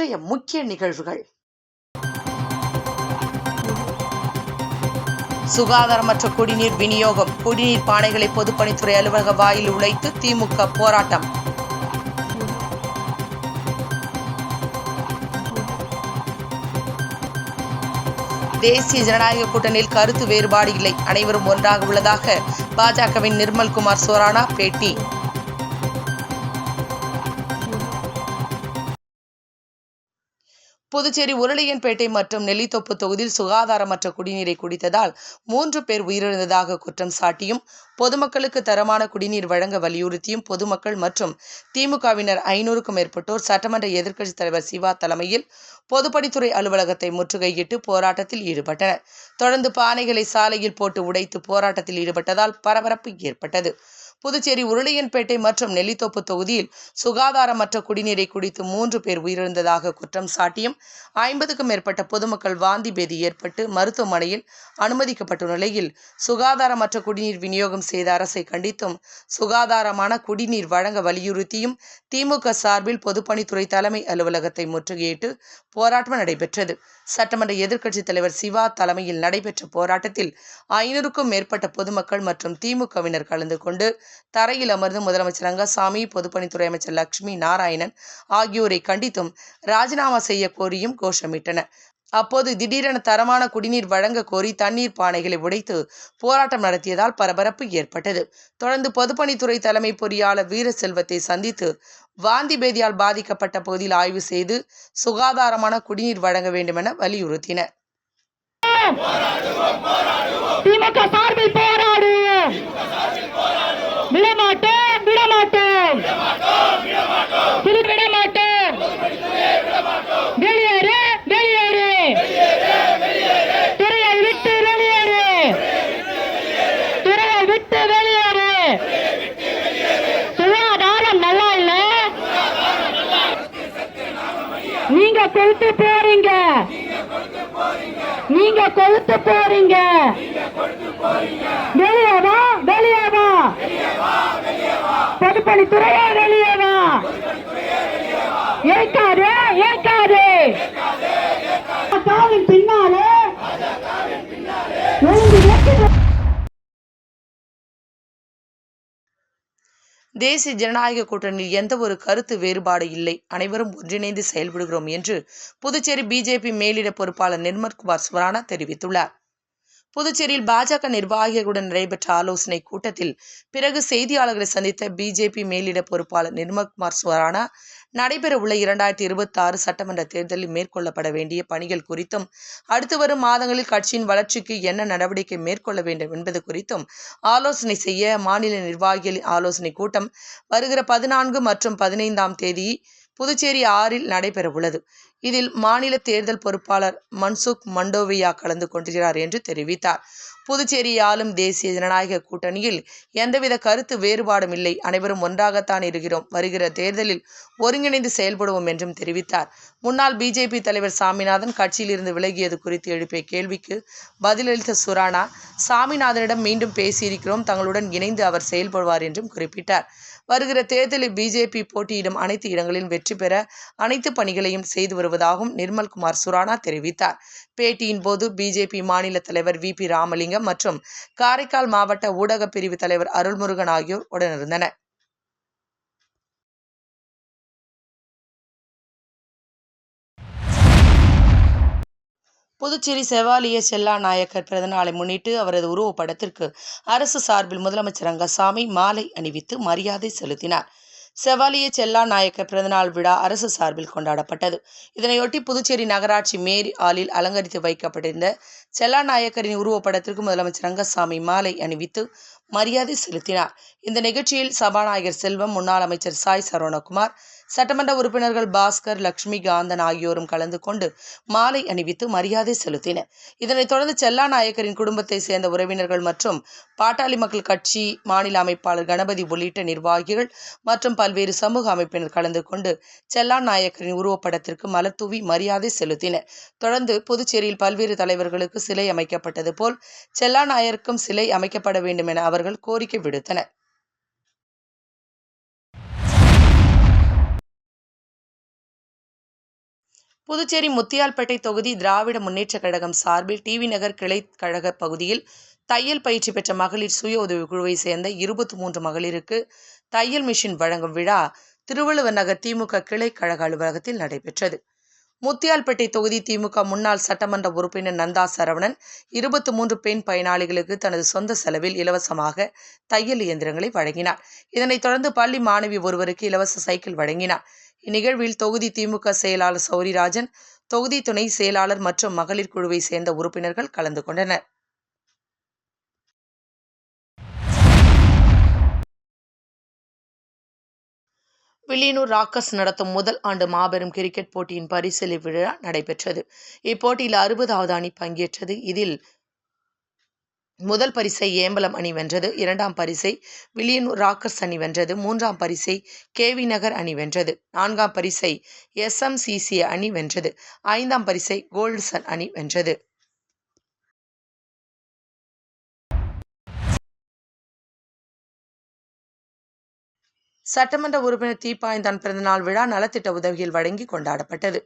இன்றைய முக்கிய நிகழ்வுகள். சுகாதாரமற்ற குடிநீர் விநியோகம் குடிநீர் பானைகளை பொதுப்பணித்துறை அலுவலக வாயில் உழைத்து திமுக போராட்டம். தேசிய ஜனநாயக கூட்டணியில் கருத்து வேறுபாடு இல்லை. அனைவரும் ஒன்றாக உள்ளதாக பாஜகவின் நிர்மல்குமார் சோரானா பேட்டி. புதுச்சேரி உருளையன்பேட்டை மற்றும் நெல்லித்தோப்பு தொகுதியில் சுகாதாரமற்ற குடிநீரை குடித்ததால் மூன்று பேர் உயிரிழந்ததாக குற்றம் சாட்டியும் பொதுமக்களுக்கு தரமான குடிநீர் வழங்க வலியுறுத்தியும் பொதுமக்கள் மற்றும் திமுகவினர் ஐநூறுக்கும் மேற்பட்டோர் சட்டமன்ற எதிர்க்கட்சித் தலைவர் சிவா தலைமையில் பொதுப்பணித்துறை அலுவலகத்தை முற்றுகையிட்டு போராட்டத்தில் ஈடுபட்டனர். தொடர்ந்து பானைகளை சாலையில் போட்டு உடைத்து போராட்டத்தில் ஈடுபட்டதால் பரபரப்பு ஏற்பட்டது. புதுச்சேரி உருளையன்பேட்டை மற்றும் நெல்லித்தோப்பு தொகுதியில் சுகாதாரமற்ற குடிநீரை குடித்து மூன்று பேர் உயிரிழந்ததாக குற்றம் சாட்டியும் ஐம்பதுக்கும் மேற்பட்ட பொதுமக்கள் வாந்தி பேதி ஏற்பட்டு மருத்துவமனையில் அனுமதிக்கப்பட்ட நிலையில் சுகாதாரமற்ற குடிநீர் விநியோகம் செய்த அரசை கண்டித்தும் சுகாதாரமான குடிநீர் வழங்க வலியுறுத்தியும் திமுக சார்பில் பொதுப்பணித்துறை தலைமை அலுவலகத்தை முற்றுகையிட்டு போராட்டம் நடைபெற்றது. சட்டமன்ற எதிர்க்கட்சித் தலைவர் சிவா தலைமையில் நடைபெற்ற போராட்டத்தில் ஐநூறுக்கும் மேற்பட்ட பொதுமக்கள் மற்றும் திமுகவினர் கலந்து கொண்டு தரையில் அமர்ந்து முதலமைச்சர் ரங்கசாமி பொதுப்பணித்துறை அமைச்சர் லட்சுமி நாராயணன் ஆகியோரை கண்டித்தும் ராஜினாமா செய்ய கோரியும் கோஷமிட்டனர் அப்போது திடீரென தரமான குடிநீர் வழங்க கோரி தண்ணீர் பானைகளை உடைத்து போராட்டம் நடத்தியதால் பரபரப்பு ஏற்பட்டது. தொடர்ந்து பொதுப்பணித்துறை தலைமை பொறியாளர் வீரசெல்வத்தை சந்தித்து வாந்தி பேதியால் பாதிக்கப்பட்ட பகுதியில் ஆய்வு செய்து சுகாதாரமான குடிநீர் வழங்க வேண்டும் என வலியுறுத்தினர். திமுக சார்பில் போராடு! விடமாட்டோம் விடமாட்டோம். திரு விடமாட்டோம் வெளியேறு வெளியேறு. துறையை விட்டு வெளியேறு. துறையை விட்டு வெளியேறு. சுகாதாரம் நல்லா இல்ல. நீங்க கொடுத்து போறீங்க. நீங்க கொடுத்து போறீங்க. வெளியவா வெளியே வா பொதுப்பணித்துறையே வெளியே வா ஏற்காது. ஏற்காது பின்னாலே. தேசிய ஜனநாயக கூட்டணியில் எந்த ஒரு கருத்து வேறுபாடு இல்லை. அனைவரும் ஒன்றிணைந்து செயல்படுகிறோம் என்று புதுச்சேரி பிஜேபி மேலிட பொறுப்பாளர் நிர்மல்குமார் சுவரானா தெரிவித்துள்ளார். புதுச்சேரியில் பாஜக நிர்வாகிகளுடன் நடைபெற்ற ஆலோசனை கூட்டத்தில் பிறகு செய்தியாளர்களை சந்தித்த பிஜேபி மேலிட பொறுப்பாளர் நிர்மல்குமார் சுவரானா நடைபெறவுள்ள இரண்டாயிரத்தி இருபத்தி ஆறு சட்டமன்ற தேர்தலில் மேற்கொள்ளப்பட வேண்டிய பணிகள் குறித்தும் அடுத்து வரும் மாதங்களில் கட்சியின் வளர்ச்சிக்கு என்ன நடவடிக்கை மேற்கொள்ள வேண்டும் என்பது குறித்தும் ஆலோசனை செய்ய மாநில நிர்வாகிகளின் ஆலோசனை கூட்டம் வருகிற பதினான்கு மற்றும் பதினைந்தாம் தேதி புதுச்சேரி ஆறில் நடைபெறவுள்ளது. இதில் மாநில தேர்தல் பொறுப்பாளர் மன்சுக் மண்டோவியா கலந்து கொள்கிறார் என்று தெரிவித்தார். புதுச்சேரி ஆளும் தேசிய ஜனநாயக கூட்டணியில் எந்தவித கருத்து வேறுபாடும் இல்லை. அனைவரும் ஒன்றாகத்தான் இருக்கிறோம். வருகிற தேர்தலில் ஒருங்கிணைந்து செயல்படுவோம் என்றும் தெரிவித்தார். முன்னாள் பிஜேபி தலைவர் சாமிநாதன் கட்சியிலிருந்து விலகியது குறித்து எழுப்பிய கேள்விக்கு பதிலளித்த சுரானா சாமிநாதனிடம் மீண்டும் பேசியிருக்கிறோம். தங்களுடன் இணைந்து அவர் செயல்படுவார் என்றும் குறிப்பிட்டார். வருகிற தேர்தலில் பிஜேபி போட்டியிடும் அனைத்து இடங்களிலும் வெற்றி பெற அனைத்து பணிகளையும் செய்து வருவதாகவும் நிர்மல்குமார் சுரானா தெரிவித்தார். பேட்டியின் போது பிஜேபி மாநில தலைவர் வி பி ராமலிங்கம் மற்றும் காரைக்கால் மாவட்ட ஊடக பிரிவு தலைவர் அருள்முருகன் ஆகியோர் உடனிருந்தனர். புதுச்சேரி செவாலிய செல்லா நாயக்கர் பிறந்தநாளை முன்னிட்டு அவரது உருவப்படத்திற்கு அரசு சார்பில் முதலமைச்சர் ரங்கசாமி மாலை அணிவித்து மரியாதை செலுத்தினார். செவாலிய செல்லா நாயக்கர் பிறந்தநாள் விழா அரசு சார்பில் கொண்டாடப்பட்டது. இதனையொட்டி புதுச்சேரி நகராட்சி மேரி ஆலில் அலங்கரித்து வைக்கப்பட்டிருந்த செல்லா நாயக்கரின் உருவப்படத்திற்கு முதலமைச்சர் ரங்கசாமி மாலை அணிவித்து மரியாதை செலுத்தினார். இந்த நிகழ்ச்சியில் சபாநாயகர் செல்வம் முன்னாள் அமைச்சர் சாய் சரவணகுமார் சட்டமன்ற உறுப்பினர்கள் பாஸ்கர் லட்சுமி காந்தன் ஆகியோரும் கலந்து கொண்டு மாலை அணிவித்து மரியாதை செலுத்தினர். இதனைத் தொடர்ந்து செல்லா நாயக்கரின் குடும்பத்தை சேர்ந்த உறவினர்கள் மற்றும் பாட்டாளி மக்கள் கட்சி மாநில அமைப்பாளர் கணபதி உள்ளிட்ட நிர்வாகிகள் மற்றும் பல்வேறு சமூக அமைப்பினர் கலந்து கொண்டு செல்லா நாயக்கரின் உருவப்படத்திற்கு மலர்தூவி மரியாதை செலுத்தினர். தொடர்ந்து புதுச்சேரியில் பல்வேறு தலைவர்களுக்கு சிலை அமைக்கப்பட்டது போல் செல்லா நாயருக்கும் சிலை அமைக்கப்பட வேண்டும் என அவர்கள் கோரிக்கை விடுத்தனர். புதுச்சேரி முத்தியால்பேட்டை தொகுதி திராவிட முன்னேற்றக் கழகம் சார்பில் டிவி நகர் கிளை கழக பகுதியில் தையல் பயிற்சி பெற்ற மகளிர் சுய உதவி குழுவை சேர்ந்த இருபத்தி மூன்று மகளிருக்கு தையல் மிஷின் வழங்கும் விழா திருவள்ளுவர் நகர் திமுக கிளை கழக அலுவலகத்தில் நடைபெற்றது. முத்தியால்பேட்டை தொகுதி திமுக முன்னாள் சட்டமன்ற உறுப்பினர் நந்தா சரவணன் இருபத்தி மூன்று பெண் பயனாளிகளுக்கு தனது சொந்த செலவில் இலவசமாக தையல் இயந்திரங்களை வழங்கினார். இதனைத் தொடர்ந்து பள்ளி மாணவி ஒருவருக்கு இலவச சைக்கிள் வழங்கினார். இந்நிகழ்வில் தொகுதி திமுக செயலாளர் சௌரிராஜன் தொகுதி துணை செயலாளர் மற்றும் மகளிர் குழுவை சேர்ந்த உறுப்பினர்கள் கலந்து கொண்டனர். வில்லியனூர் ராக்கர்ஸ் நடத்தும் முதல் ஆண்டு மாபெரும் கிரிக்கெட் போட்டியின் பரிசீலனை விழா நடைபெற்றது. இப்போட்டியில் அறுபதாவது அணி பங்கேற்றது. இதில் முதல் பரிசை ஏம்பலம் அணி வென்றது இரண்டாம் பரிசை வில்லியனூர் ராக்கர்ஸ் அணி வென்றது மூன்றாம் பரிசை கேவி நகர் அணி வென்றது நான்காம் பரிசை எஸ்எம்சிசி அணி வென்றது ஐந்தாம் பரிசை கோல்டுசன் அணி வென்றது. சட்டமன்ற உறுப்பினர் தீப்பாய்ந்தான் பிறந்தநாள் விழா நலத்திட்ட உதவியில் வழங்கி கொண்டாடப்பட்டது.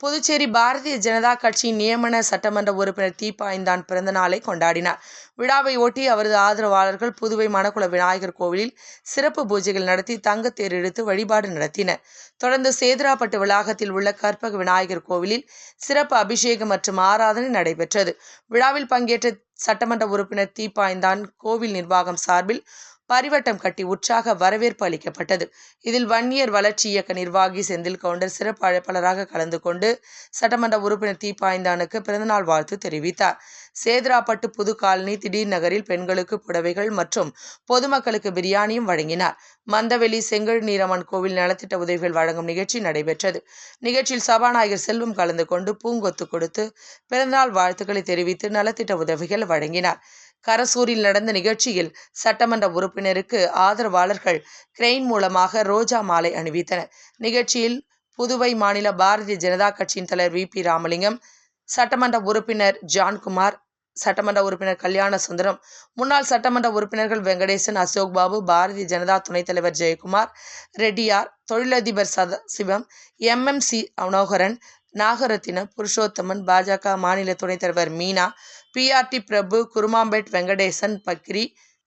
புதுச்சேரி பாரதிய ஜனதா கட்சியின் நியமன சட்டமன்ற உறுப்பினர் தீப்பாய்ந்தான் பிறந்த நாளை கொண்டாடினார். விழாவை ஒட்டி அவரது ஆதரவாளர்கள் புதுவை மணக்குள விநாயகர் கோவிலில் சிறப்பு பூஜைகள் நடத்தி தங்கத்தேர் இழுத்து வழிபாடு நடத்தினர். தொடர்ந்து சேதுராப்பட்டு வளாகத்தில் உள்ள கற்பக விநாயகர் கோவிலில் சிறப்பு அபிஷேகம் மற்றும் ஆராதனை நடைபெற்றது. விழாவில் பங்கேற்ற சட்டமன்ற உறுப்பினர் தீப்பாய்ந்தான் கோவில் நிர்வாகம் சார்பில் பரிவட்டம் கட்டி உற்சாக வரவேற்பு அளிக்கப்பட்டது. இதில் வன்னியர் வளர்ச்சி இயக்க நிர்வாகி செந்தில் கவுண்டர் சிறப்பு அழைப்பாளராக கலந்து கொண்டு சட்டமன்ற உறுப்பினர் தீப்பாய்ந்தானுக்கு பிறந்தநாள் வாழ்த்து தெரிவித்தார். சேதுராப்பட்டு புது காலனி திடீர் நகரில் பெண்களுக்கு புடவைகள் மற்றும் பொதுமக்களுக்கு பிரியாணியும் வழங்கினார். மந்தவெளி செங்கல் நீரம்மன் கோவில் நலத்திட்ட உதவிகள் வழங்கும் நிகழ்ச்சி நடைபெற்றது. நிகழ்ச்சியில் சபாநாயகர் செல்வம் கலந்து கொண்டு பூங்கொத்து கொடுத்து பிறந்தநாள் வாழ்த்துக்களை தெரிவித்து நலத்திட்ட உதவிகள் வழங்கினார். கரசூரில் நடந்த நிகழ்ச்சியில் சட்டமன்ற உறுப்பினருக்கு ஆதரவாளர்கள் கிரெயின் மூலமாக ரோஜா மாலை அணிவித்தனர். நிகழ்ச்சியில் புதுவை மாநில பாரதிய ஜனதா கட்சியின் தலைவர் வி. பி. ராமலிங்கம் சட்டமன்ற உறுப்பினர் ஜான்குமார் சட்டமன்ற உறுப்பினர் கல்யாண சுந்தரம் முன்னாள் சட்டமன்ற உறுப்பினர்கள் வெங்கடேசன் அசோக் பாபு பாரதிய ஜனதா துணைத் தலைவர் ஜெயக்குமார் ரெட்டியார் தொழிலதிபர் சதாசிவம் எம்எம்சி மனோகரன் நாகரத்தினம் புருஷோத்தமன் பாஜக மாநில துணைத் தலைவர் மீனா பிஆர்டி பிரபு குருமாம்பேட் வெங்கடேசன் பக்ரி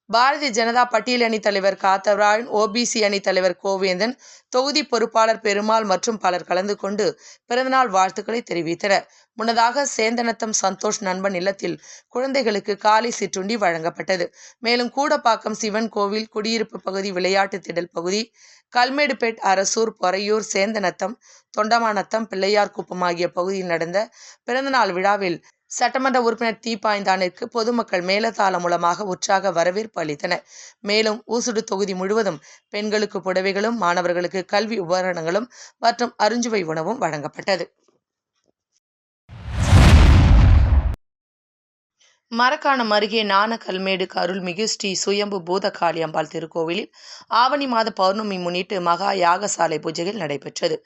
பாரதிய ஜனதா பட்டியல் அணி தலைவர் காத்தவராயன் ஓபிசி அணி தலைவர் கோவேந்தன் தொகுதி பொறுப்பாளர் பெருமாள் மற்றும் பலர் கலந்து கொண்டு பிறந்தநாள் வாழ்த்துக்களை தெரிவித்தனர். முன்னதாக சேந்தனத்தம் சந்தோஷ் நண்பன் இல்லத்தில் குழந்தைகளுக்கு காலை சிற்றுண்டி வழங்கப்பட்டது. மேலும் கூடப்பாக்கம் சிவன் கோவில் குடியிருப்பு பகுதி விளையாட்டு திடல் பகுதி கல்மேடுபேட் அரசூர் பொறையூர் சேந்தனத்தம் தொண்டமானத்தம் பிள்ளையார் குப்பம் ஆகிய பகுதியில் நடந்த பிறந்தநாள் விழாவில் சட்டமன்ற உறுப்பினர் தீப்பாய்ந்தானிற்கு பொதுமக்கள் மேலதாளம் மூலமாக உற்சாக வரவேற்பு அளித்தனர். மேலும் ஊசுடு தொகுதி முழுவதும் பெண்களுக்கு புடவைகளும் மாணவர்களுக்கு கல்வி உபகரணங்களும் மற்றும் அருஞ்சுவை உணவும் வழங்கப்பட்டது. மரக்காணம் அருகே நாணக்கல்மேடு அருள்மிகு ஸ்ரீ சுயம்பு பூதகாளி அம்பாள் திருக்கோவிலில் ஆவணி மாத பௌர்ணமி முன்னிட்டு மகா யாகசாலை பூஜைகள் நடைபெற்றது.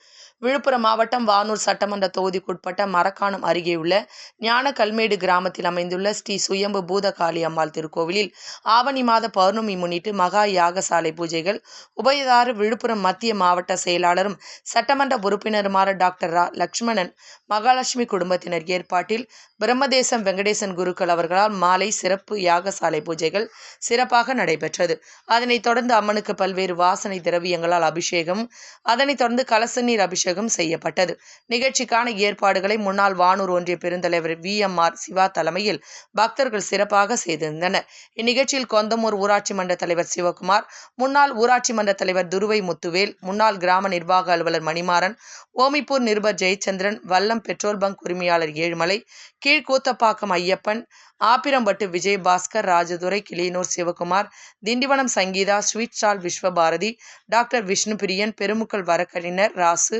விழுப்புரம் மாவட்டம் வானூர் சட்டமன்ற தொகுதிக்குட்பட்ட மரக்காணம் அருகே உள்ள ஞானக்கல்மேடு கிராமத்தில் அமைந்துள்ள ஸ்ரீ சுயம்பு பூதகாளி அம்மாள் திருக்கோவிலில் ஆவணி மாத பௌர்ணமி முன்னிட்டு மகா யாகசாலை பூஜைகள் உபயதார விழுப்புரம் மத்திய மாவட்ட செயலாளரும் சட்டமன்ற உறுப்பினருமான டாக்டர் ரா. லட்சுமணன் மகாலட்சுமி குடும்பத்தினர் ஏற்பாட்டில் பிரம்மதேசம் வெங்கடேசன் குருக்கள் அவர்களால் மாலை சிறப்பு யாகசாலை பூஜைகள் சிறப்பாக நடைபெற்றது. அதனைத் தொடர்ந்து அம்மனுக்கு பல்வேறு வாசனை திரவியங்களால் அபிஷேகம் அதனைத் தொடர்ந்து கலசநீர் அபிஷேகம் அபிஷேகம் செய்யப்பட்டது. நிகழ்ச்சிக்கான ஏற்பாடுகளை முன்னாள் வானூர் ஒன்றிய பெருந்தலைவர் வி. எம். ஆர். சிவா தலைமையில் பக்தர்கள் சிறப்பாக செய்திருந்தனர். இந்நிகழ்ச்சியில் கொந்தமூர் ஊராட்சி மன்ற தலைவர் சிவகுமார் முன்னாள் ஊராட்சி மன்ற தலைவர் துருவை முத்துவேல் முன்னாள் கிராம நிர்வாக அலுவலர் மணிமாறன் ஓமிப்பூர் நிருபர் ஜெயச்சந்திரன் வல்லம் பெட்ரோல் பங்க் உரிமையாளர் Ezhumalai Keezhkoothappakkam Ayyappan Aappirampattu Vijayabaskar Rajadurai Kiliyanur Sivakumar Tindivanam Sangeetha sweet stall Viswabharathi doctor Vishnupriyan Perumukkal வழக்கறிஞர் ராசு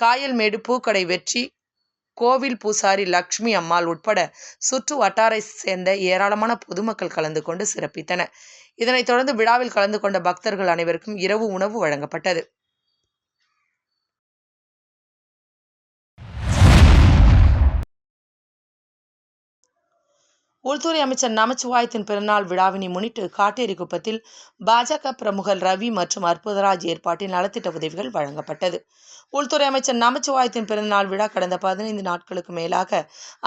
காயல்மேடு பூக்கடை வெற்றி கோவில் பூசாரி லக்ஷ்மி அம்மாள் உட்பட சுற்று வட்டாரை சேர்ந்த ஏராளமான பொதுமக்கள் கலந்து கொண்டு சிறப்பித்தனர். இதனைத் தொடர்ந்து விழாவில் கலந்து கொண்ட பக்தர்கள் அனைவருக்கும் இரவு உணவு வழங்கப்பட்டது. உள்துறை அமைச்சர் நமச்சிவாயத்தின் பிறநாள் விழாவினை முன்னிட்டு காட்டேரி குப்பத்தில் பாஜக பிரமுகர் ரவி மற்றும் அற்புதராஜ் ஏற்பாட்டில் நலத்திட்ட உதவிகள் வழங்கப்பட்டது. உள்துறை அமைச்சர் நமச்சிவாயத்தின் பிறந்தநாள் விழா கடந்த பதினைந்து நாட்களுக்கு மேலாக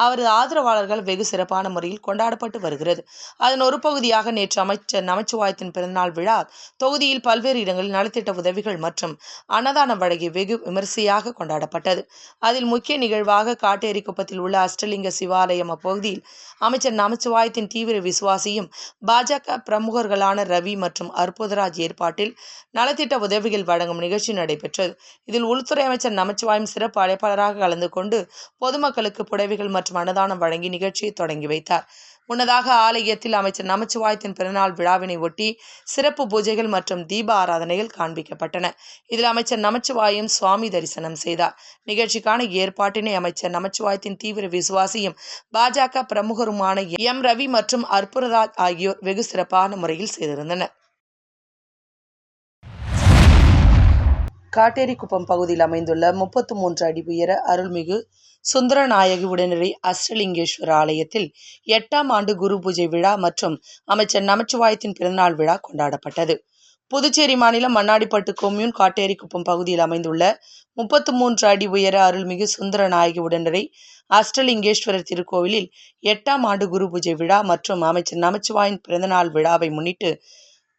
அவரது ஆதரவாளர்கள் வெகு சிறப்பான முறையில் கொண்டாடப்பட்டு வருகிறது. அதன் ஒரு பகுதியாக நேற்று அமைச்சர் நமச்சிவாயத்தின் பிறந்தநாள் விழா தொகுதியில் பல்வேறு இடங்களில் நலத்திட்ட உதவிகள் மற்றும் அன்னதானம் வழங்கி வெகு விமரிசையாக கொண்டாடப்பட்டது. அதில் முக்கிய நிகழ்வாக காட்டேரி குப்பத்தில் உள்ள அஷ்டலிங்க சிவாலயம் அப்பகுதியில் அமைச்சர் நமச்சிவாயத்தின் தீவிர விசுவாசியும் பாஜக பிரமுகர்களான ரவி மற்றும் அற்புதராஜ் ஏற்பாட்டில் நலத்திட்ட உதவிகள் வழங்கும் நிகழ்ச்சி நடைபெற்றது. இதில் உள்துறை அமைச்சர் நமச்சிவாயம் சிறப்பு அழைப்பாளராக கலந்து கொண்டு பொதுமக்களுக்கு புடவைகள் மற்றும் அன்னதானம் வழங்கி நிகழ்ச்சியை தொடங்கி வைத்தார். முன்னதாக ஆலயத்தில் அமைச்சர் நமச்சிவாயத்தின் பிறநாள் விழாவினை ஒட்டி சிறப்பு பூஜைகள் மற்றும் தீப ஆராதனைகள் காண்பிக்கப்பட்டன. இதில் அமைச்சர் நமச்சிவாயும் சுவாமி தரிசனம் செய்தார். நிகழ்ச்சிக்கான ஏற்பாட்டினை அமைச்சர் நமச்சிவாயத்தின் தீவிர விசுவாசியும் பாஜக பிரமுகருமான எம் ரவி மற்றும் அற்புதராஜ் ஆகியோர் வெகு சிறப்பான முறையில் செய்திருந்தனர். காட்டேரிக்குப்பம் பகுதியில் அமைந்துள்ள முப்பத்து மூன்று அடி உயர அருள்மிகு சுந்தரநாயகி உடனடி அஷ்டலிங்கேஸ்வர ஆலயத்தில் எட்டாம் ஆண்டு குரு பூஜை விழா மற்றும் அமைச்சர் நமச்சிவாயத்தின் பிறந்தநாள் விழா கொண்டாடப்பட்டது. புதுச்சேரி மாநிலம் மண்ணாடிப்பட்டு கொம்யூன் காட்டேரிக்குப்பம் பகுதியில் அமைந்துள்ள முப்பத்து மூன்று அடி உயர அருள்மிகு சுந்தரநாயகி உடனடி அஷ்டலிங்கேஸ்வரர் திருக்கோவிலில் எட்டாம் ஆண்டு குரு பூஜை விழா மற்றும் அமைச்சர் நமச்சிவாயின் பிறந்தநாள் விழாவை முன்னிட்டு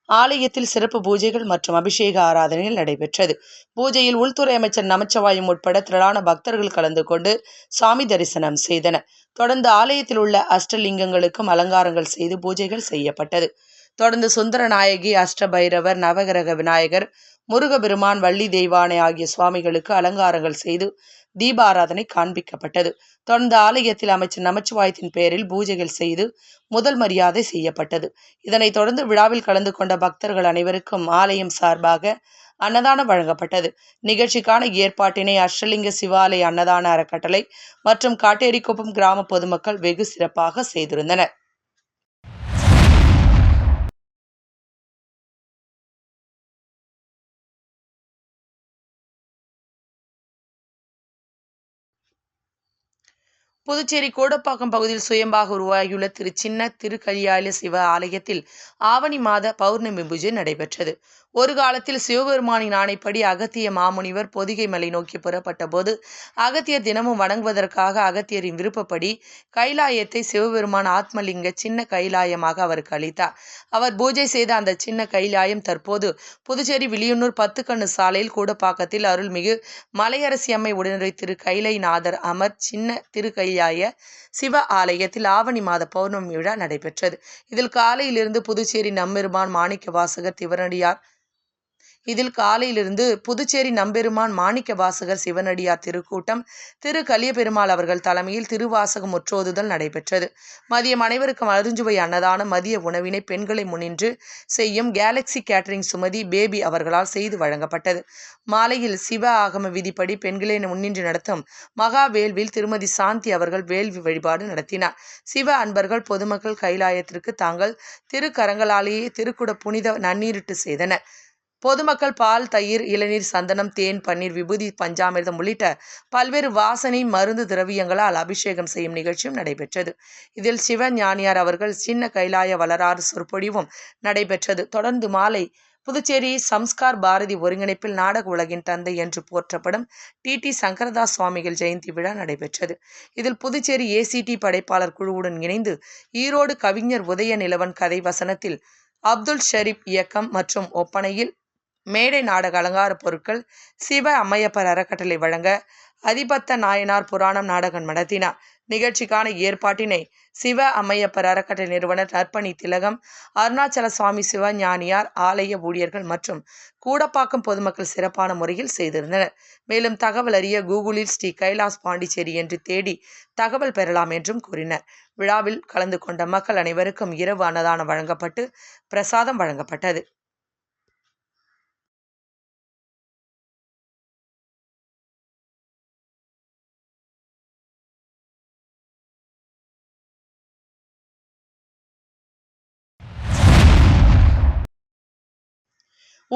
ஆலயத்தில் சிறப்பு பூஜைகள் மற்றும் அபிஷேக ஆராதனைகள் நடைபெற்றது. பூஜையில் உள்துறை அமைச்சர் நமச்சிவாயம் உட்பட திரளான பக்தர்கள் கலந்து கொண்டு சாமி தரிசனம் செய்தனர். தொடர்ந்து ஆலயத்தில் உள்ள அஷ்டலிங்கங்களுக்கும் அலங்காரங்கள் செய்து பூஜைகள் செய்யப்பட்டது. தொடர்ந்து சுந்தரநாயகி அஷ்டபைரவர் நவகிரக விநாயகர் முருகபெருமான் வள்ளி தெய்வானை ஆகிய சுவாமிகளுக்கு அலங்காரங்கள் செய்து தீபாராதனை காண்பிக்கப்பட்டது. தொடர்ந்து ஆலயத்தில் அமைச்சர் நமச்சிவாயத்தின் பெயரில் பூஜைகள் செய்து முதல் மரியாதை செய்யப்பட்டது. இதனைத் தொடர்ந்து விழாவில் கலந்து கொண்ட பக்தர்கள் அனைவருக்கும் ஆலயம் சார்பாக அன்னதானம் வழங்கப்பட்டது. நிகழ்ச்சிக்கான ஏற்பாட்டினை அஷ்டலிங்க சிவாலய அன்னதான அறக்கட்டளை மற்றும் காட்டேரிக்குப்பம் கிராம பொதுமக்கள் வெகு சிறப்பாக செய்திருந்தனர். புதுச்சேரி கோடப்பாக்கம் பகுதியில் சுயம்பாக உருவாகியுள்ள திரு சின்ன திருக்கலியால சிவ ஆலயத்தில் ஆவணி மாத பௌர்ணமி பூஜை நடைபெற்றது. ஒரு காலத்தில் சிவபெருமானின் ஆணைப்படி அகத்திய மாமுனிவர் பொதிகை மலை நோக்கி புறப்பட்ட போது அகத்தியர் தினமும் வணங்குவதற்காக அகத்தியரின் விருப்பப்படி கைலாயத்தை சிவபெருமான் ஆத்மலிங்க சின்ன கைலாயமாக அவருக்கு அளித்தார். அவர் பூஜை செய்த அந்த சின்ன கைலாயம் தற்போது புதுச்சேரி விளியனூர் பத்துக்கண்ணு சாலையில் கூடப்பாக்கத்தில் அருள்மிகு மலையரசி அம்மை உடனடி திரு கைலைநாதர் அமர் சின்ன திருக்கை திருக்கைலாய சிவ ஆலயத்தில் ஆவணி மாத பௌர்ணமி விழா நடைபெற்றது. இதில் காலையிலிருந்து புதுச்சேரி நம்மிருமான் மாணிக்க வாசகர் திவரடியார் இதில் காலையிலிருந்து புதுச்சேரி நம்பெருமான் மாணிக்க வாசகர் சிவனடியார் திருக்கூட்டம் திரு கலியபெருமாள் அவர்கள் தலைமையில் திருவாசகம் முற்றோதுதல் நடைபெற்றது. மதியம் அனைவருக்கும் அருஞ்சுவை அன்னதான மதிய உணவினை பெண்களை முன்னின்று செய்யும் கேலக்ஸி கேட்டரிங் சுமதி பேபி அவர்களால் செய்து வழங்கப்பட்டது. மாலையில் சிவ ஆகம விதிப்படி பெண்களை முன்னின்று நடத்தும் மகா வேள்வியில் திருமதி சாந்தி அவர்கள் வேள்வி வழிபாடு நடத்தினார். சிவ அன்பர்கள் பொதுமக்கள் கைலாயத்திற்கு தாங்கள் திருக்கரங்களாலேயே திருக்குட புனித நன்னீரிட்டு செய்தனர். பொதுமக்கள் பால் தயிர் இளநீர் சந்தனம் தேன் பன்னீர் விபூதி பஞ்சாமிர்தம் உள்ளிட்ட பல்வேறு வாசனை மருந்து திரவியங்களால் அபிஷேகம் செய்யும் நிகழ்ச்சியும் நடைபெற்றது. இதில் சிவ ஞானியார் அவர்கள் சின்ன கைலாய வளராறு சொற்பொழிவும் நடைபெற்றது. தொடர்ந்து மாலை புதுச்சேரி சம்ஸ்கார் பாரதி ஒருங்கிணைப்பில் நாடக உலகின் தந்தை என்று போற்றப்படும் டி. டி. சங்கரதாஸ் சுவாமிகள் ஜெயந்தி விழா நடைபெற்றது. இதில் புதுச்சேரி ஏசிடி படைப்பாளர் குழுவுடன் இணைந்து ஈரோடு கவிஞர் உதய நிலவன் கதை வசனத்தில் அப்துல் ஷரீப் இயக்கம் மற்றும் ஒப்பனையில் மேடை நாடக அலங்கார பொருட்கள் சிவ அம்மையப்பர் அறக்கட்டளை வழங்க அதிபத்த நாயனார் புராணம் நாடகம் நடத்தினார். நிகழ்ச்சிக்கான ஏற்பாட்டினை சிவ அம்மையப்பர் அறக்கட்டளை நிறுவனர் நற்பணி திலகம் அருணாச்சல சுவாமி சிவஞானியார் ஆலய ஊழியர்கள் மற்றும் கூடப்பாக்கம் பொதுமக்கள் சிறப்பான முறையில் செய்திருந்தனர். மேலும் தகவல் அறிய கூகுளில் ஸ்ரீ கைலாஸ் பாண்டிச்சேரி என்று தேடி தகவல் பெறலாம் என்றும் கூறினர். விழாவில் கலந்து கொண்ட மக்கள் அனைவருக்கும் இரவு அன்னதானம் வழங்கப்பட்டு பிரசாதம் வழங்கப்பட்டது.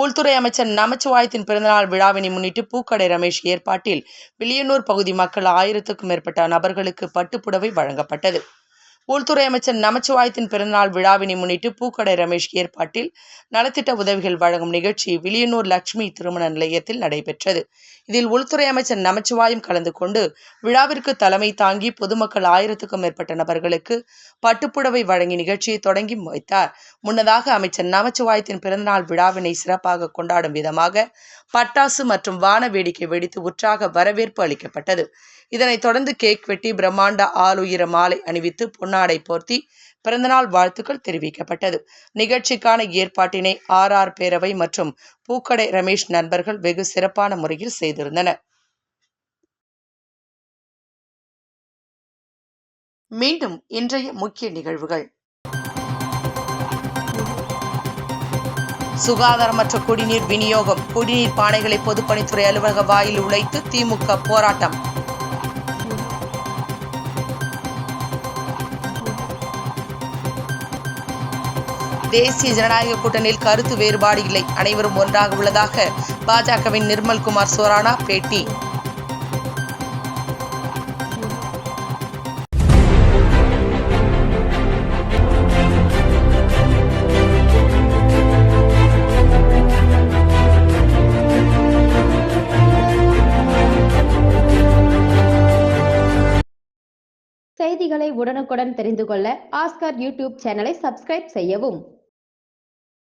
உள்துறை அமைச்சர் நமச்சிவாயத்தின் பிறந்தநாள் விழாவினை முன்னிட்டு பூக்கடை ரமேஷ் ஏற்பாட்டில் வில்லியனூர் பகுதி மக்கள் ஆயிரத்துக்கும் மேற்பட்ட நபர்களுக்கு பட்டுப்புடவை வழங்கப்பட்டது. உள்துறை அமைச்சர் நமச்சிவாயத்தின் பிறந்தநாள் விழாவினை முன்னிட்டு பூக்கடை ரமேஷ் ஏற்பாட்டில் நலத்திட்ட உதவிகள் வழங்கும் நிகழ்ச்சி வில்லியனூர் லட்சுமி திருமண நிலையத்தில் நடைபெற்றது. இதில் உள்துறை அமைச்சர் நமச்சிவாயம் கலந்து கொண்டு விழாவிற்கு தலைமை தாங்கி பொதுமக்கள் ஆயிரத்துக்கும் மேற்பட்ட நபர்களுக்கு பட்டுப்புடவை வழங்கி நிகழ்ச்சியை தொடங்கி வைத்தார். முன்னதாக அமைச்சர் நமச்சிவாயத்தின் பிறந்தநாள் விழாவினை சிறப்பாக கொண்டாடும் விதமாக பட்டாசு மற்றும் வான வேடிக்கை வெடித்து உற்சாக வரவேற்பு அளிக்கப்பட்டது. இதனைத் தொடர்ந்து கேக் வெட்டி பிரம்மாண்ட ஆளுயர மாலை அணிவித்து பொன்னாடை போர்த்தி பிறந்தநாள் வாழ்த்துக்கள் தெரிவிக்கப்பட்டது. நிகழ்ச்சிக்கான ஏற்பாட்டினை ஆர். ஆர். பேரவை மற்றும் பூக்கடை ரமேஷ் நண்பர்கள் வெகு சிறப்பான முறையில் செய்திருந்தனர். மீண்டும் இன்றைய முக்கிய நிகழ்வுகள். சுகாதாரமற்ற குடிநீர் விநியோகம் குடிநீர் பானைகளை பொதுப்பணித்துறை அலுவலக வாயில் உழைத்து திமுக போராட்டம். தேசிய ஜனநாயக கூட்டணியில் கருத்து வேறுபாடு இல்லை. அனைவரும் ஒன்றாக உள்ளதாக பாஜகவின் நிர்மல்குமார் சோரானா பேட்டி. செய்திகளை உடனுக்குடன் தெரிந்து கொள்ள ஆஸ்கர் யூடியூப் சேனலை சப்ஸ்கிரைப் செய்யவும்.